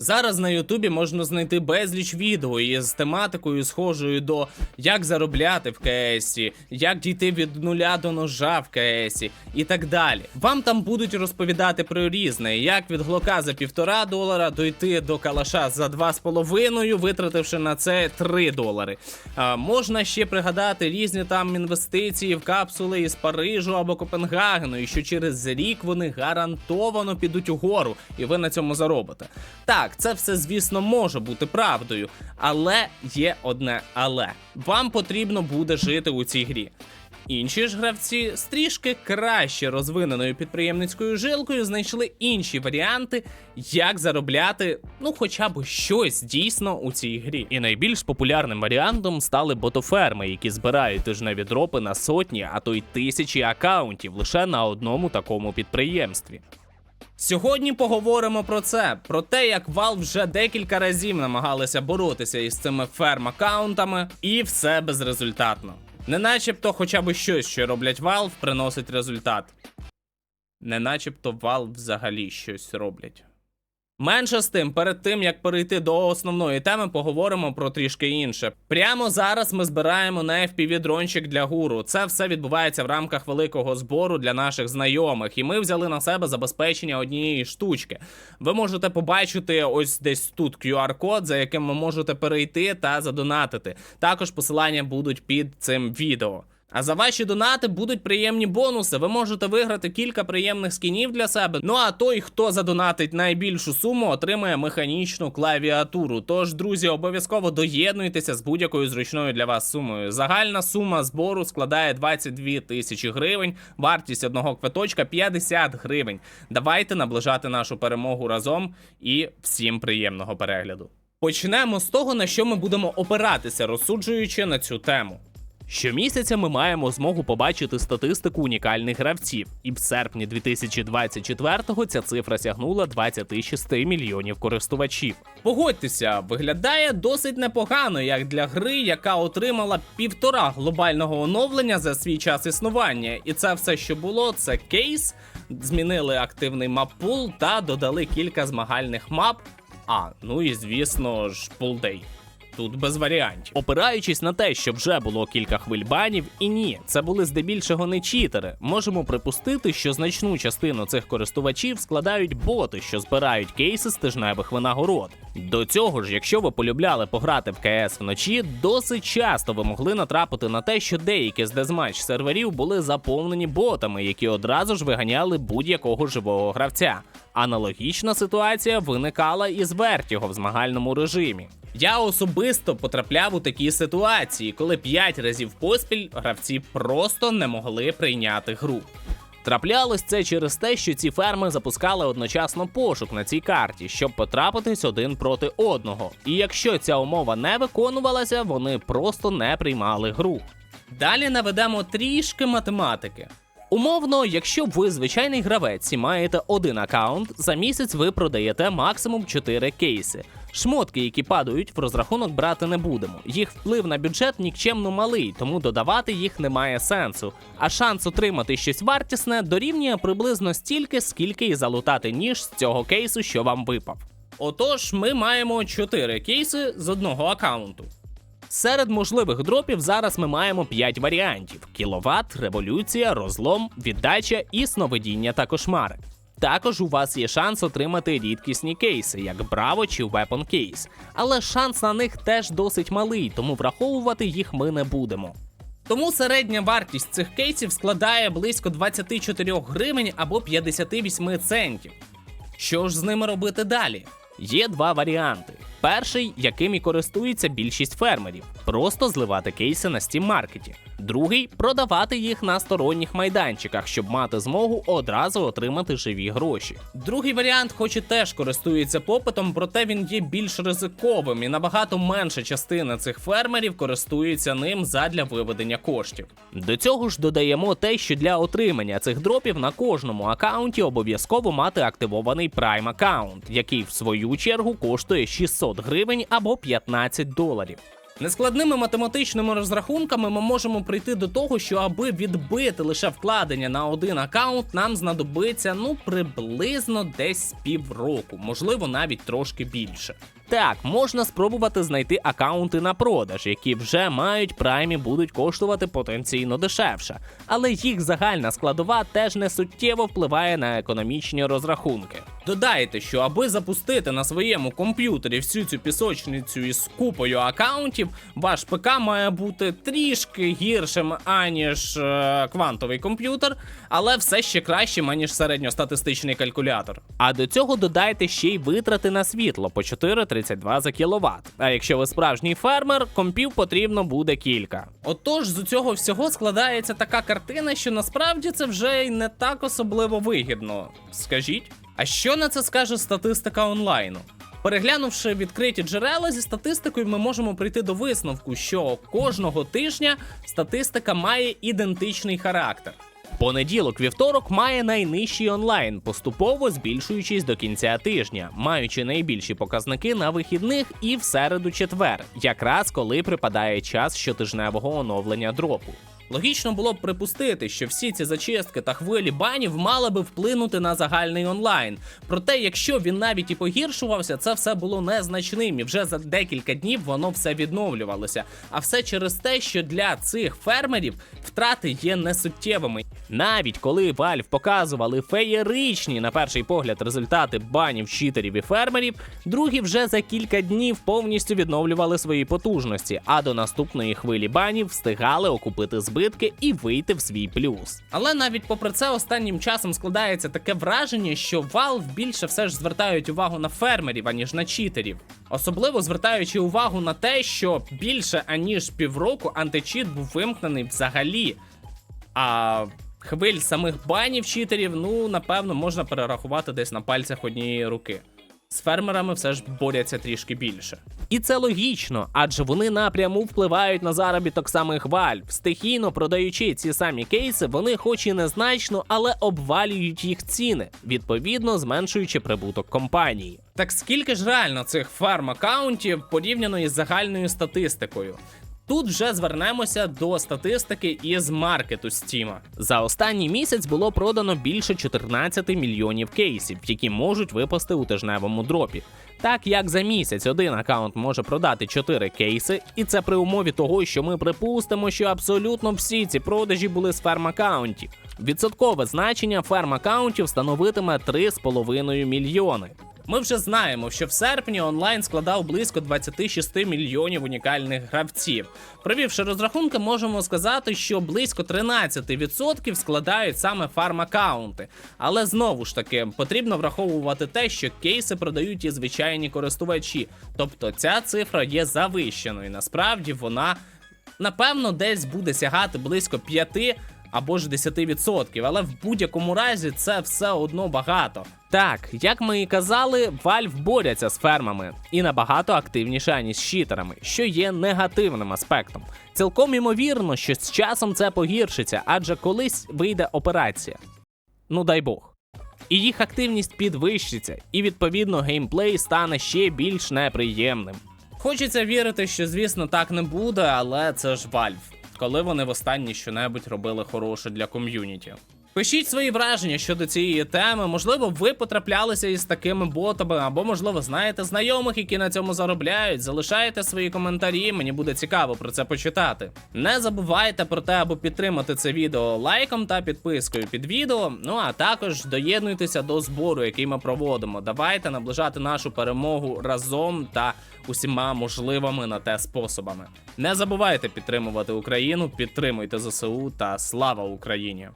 Зараз на Ютубі можна знайти безліч відео із тематикою, схожою до як заробляти в КСі, як дійти від нуля до ножа в КСі і так далі. Вам там будуть розповідати про різне, як від глока за півтора долара дойти до калаша за два з половиною, витративши на це 3 долари. А, можна ще пригадати різні там інвестиції в капсули із Парижу або Копенгагену, і що через рік вони гарантовано підуть угору, і ви на цьому заробите. Так, це все, звісно, може бути правдою, але є одне але. Вам потрібно буде жити у цій грі. Інші ж гравці з трішки краще розвиненою підприємницькою жилкою знайшли інші варіанти, як заробляти, ну хоча б щось дійсно у цій грі. І найбільш популярним варіантом стали ботоферми, які збирають тижневі дропи на сотні, а то й тисячі акаунтів лише на одному такому підприємстві. Сьогодні поговоримо про це, про те, як Valve вже декілька разів намагалися боротися із цими ферм-аккаунтами, і все безрезультатно. Не начебто хоча б щось, що роблять Valve, приносить результат. Не начебто Valve взагалі щось роблять. Менше з тим, перед тим як перейти до основної теми, поговоримо про трішки інше. Прямо зараз ми збираємо на FPV дрончик для гуру. Це все відбувається в рамках великого збору для наших знайомих, і ми взяли на себе забезпечення однієї штучки. Ви можете побачити ось десь тут QR-код, за яким ви можете перейти та задонатити. Також посилання будуть під цим відео. А за ваші донати будуть приємні бонуси. Ви можете виграти кілька приємних скінів для себе. Ну а той, хто задонатить найбільшу суму, отримає механічну клавіатуру. Тож, друзі, обов'язково доєднуйтеся з будь-якою зручною для вас сумою. Загальна сума збору складає 22 тисячі гривень, вартість одного квиточка 50 гривень. Давайте наближати нашу перемогу разом і всім приємного перегляду. Почнемо з того, на що ми будемо опиратися, розсуджуючи на цю тему. Щомісяця ми маємо змогу побачити статистику унікальних гравців, і в серпні 2024-го ця цифра сягнула 26 мільйонів користувачів. Погодьтеся, виглядає досить непогано, як для гри, яка отримала півтора глобального оновлення за свій час існування. І це все, що було, це кейс. Змінили активний мап-пул та додали кілька змагальних мап. А, ну і звісно ж, пулдей. Тут без варіантів. Опираючись на те, що вже було кілька хвиль банів, і ні, це були здебільшого не читери. Можемо припустити, що значну частину цих користувачів складають боти, що збирають кейси з тижневих винагород. До цього ж, якщо ви полюбляли пограти в КС вночі, досить часто ви могли натрапити на те, що деякі з дезматч серверів були заповнені ботами, які одразу ж виганяли будь-якого живого гравця. Аналогічна ситуація виникала і з Vertigo в змагальному режимі. Я особисто потрапляв у такі ситуації, коли 5 разів поспіль гравці просто не могли прийняти гру. Траплялось це через те, що ці ферми запускали одночасно пошук на цій карті, щоб потрапитись один проти одного. І якщо ця умова не виконувалася, вони просто не приймали гру. Далі наведемо трішки математики. Умовно, якщо ви звичайний гравець і маєте один аккаунт, за місяць ви продаєте максимум 4 кейси. Шмотки, які падають, в розрахунок брати не будемо. Їх вплив на бюджет нікчемно малий, тому додавати їх немає сенсу. А шанс отримати щось вартісне дорівнює приблизно стільки, скільки і залутати ніж з цього кейсу, що вам випав. Отож, ми маємо 4 кейси з одного аккаунту. Серед можливих дропів зараз ми маємо 5 варіантів: кіловат, революція, розлом, віддача і сновидіння та кошмари. Також у вас є шанс отримати рідкісні кейси, як Браво чи Weapon Case. Але шанс на них теж досить малий, тому враховувати їх ми не будемо. Тому середня вартість цих кейсів складає близько 24 гривень або 58 центів. Що ж з ними робити далі? Є два варіанти. Перший, яким і користується більшість фермерів, просто зливати кейси на Steam маркеті. Другий продавати їх на сторонніх майданчиках, щоб мати змогу одразу отримати живі гроші. Другий варіант, хоч і теж користується попитом, проте він є більш ризиковим і набагато менша частина цих фермерів користується ним задля виведення коштів. До цього ж додаємо те, що для отримання цих дропів на кожному аккаунті обов'язково мати активований Prime аккаунт, який в свою чергу коштує 600 гривень або 15 доларів. Нескладними математичними розрахунками ми можемо прийти до того, що аби відбити лише вкладення на один аккаунт, нам знадобиться ну приблизно десь півроку, можливо, навіть трошки більше. Так, можна спробувати знайти акаунти на продаж, які вже мають праймі, будуть коштувати потенційно дешевше, але їх загальна складова теж не суттєво впливає на економічні розрахунки. Додайте, що аби запустити на своєму комп'ютері всю цю пісочницю із купою акаунтів, ваш ПК має бути трішки гіршим, аніж е, квантовий комп'ютер, але все ще кращим, аніж середньостатистичний калькулятор. А до цього додайте ще й витрати на світло по 4,32 за кіловат. А якщо ви справжній фермер, компів потрібно буде кілька. Отож, з цього всього складається така картина, що насправді це вже й не так особливо вигідно. Скажіть. А що на це скаже статистика онлайну? Переглянувши відкриті джерела зі статистикою, ми можемо прийти до висновку, що кожного тижня статистика має ідентичний характер. Понеділок, вівторок має найнижчий онлайн, поступово збільшуючись до кінця тижня, маючи найбільші показники на вихідних і в середу четвер, якраз коли припадає час щотижневого оновлення дропу. Логічно було б припустити, що всі ці зачистки та хвилі банів мали би вплинути на загальний онлайн. Проте, якщо він навіть і погіршувався, це все було незначним, і вже за декілька днів воно все відновлювалося. А все через те, що для цих фермерів втрати є несуттєвими. Навіть коли Valve показували феєричні на перший погляд результати банів читерів і фермерів, другі вже за кілька днів повністю відновлювали свої потужності, а до наступної хвилі банів встигали окупити збитки і вийти в свій плюс. Але навіть попри це, останнім часом складається таке враження, що Valve більше все ж звертають увагу на фермерів, аніж на читерів. Особливо звертаючи увагу на те, що більше аніж півроку античіт був вимкнений взагалі. А хвиль самих банів читерів, ну напевно, можна перерахувати десь на пальцях однієї руки. З фермерами все ж борються трішки більше. І це логічно, адже вони напряму впливають на заробіток самих Valve. Стихійно продаючи ці самі кейси, вони, хоч і незначно, але обвалюють їх ціни, відповідно зменшуючи прибуток компанії. Так скільки ж реально цих фарм-аккаунтів порівняно із загальною статистикою? Тут вже звернемося до статистики із маркету Steam. За останній місяць було продано більше 14 мільйонів кейсів, які можуть випасти у тижневому дропі. Так як за місяць один аккаунт може продати 4 кейси, і це при умові того, що ми припустимо, що абсолютно всі ці продажі були з ферм-аккаунтів. Відсоткове значення ферм-аккаунтів становитиме 3,5 мільйони. Ми вже знаємо, що в серпні онлайн складав близько 26 мільйонів унікальних гравців. Провівши розрахунки, можемо сказати, що близько 13% складають саме фарм-аккаунти. Але знову ж таки потрібно враховувати те, що кейси продають і звичайні користувачі. Тобто ця цифра є завищеною. Насправді вона напевно десь буде сягати близько 5 або ж 10%, але в будь-якому разі це все одно багато. Так, як ми і казали, Valve борються з фермами і набагато активніше, аніж з щитерами, що є негативним аспектом. Цілком імовірно, що з часом це погіршиться, адже колись вийде операція. Ну дай Бог. І їх активність підвищиться, і відповідно геймплей стане ще більш неприємним. Хочеться вірити, що звісно так не буде, але це ж Valve коли вони востаннє щонебудь робили хороше для ком'юніті. Пишіть свої враження щодо цієї теми. Можливо, ви потраплялися із такими ботами, або, можливо, знаєте знайомих, які на цьому заробляють. Залишайте свої коментарі, мені буде цікаво про це почитати. Не забувайте про те, аби підтримати це відео лайком та підпискою під відео. Ну а також доєднуйтеся до збору, який ми проводимо. Давайте наближати нашу перемогу разом та усіма можливими на те способами. Не забувайте підтримувати Україну, підтримуйте ЗСУ та слава Україні!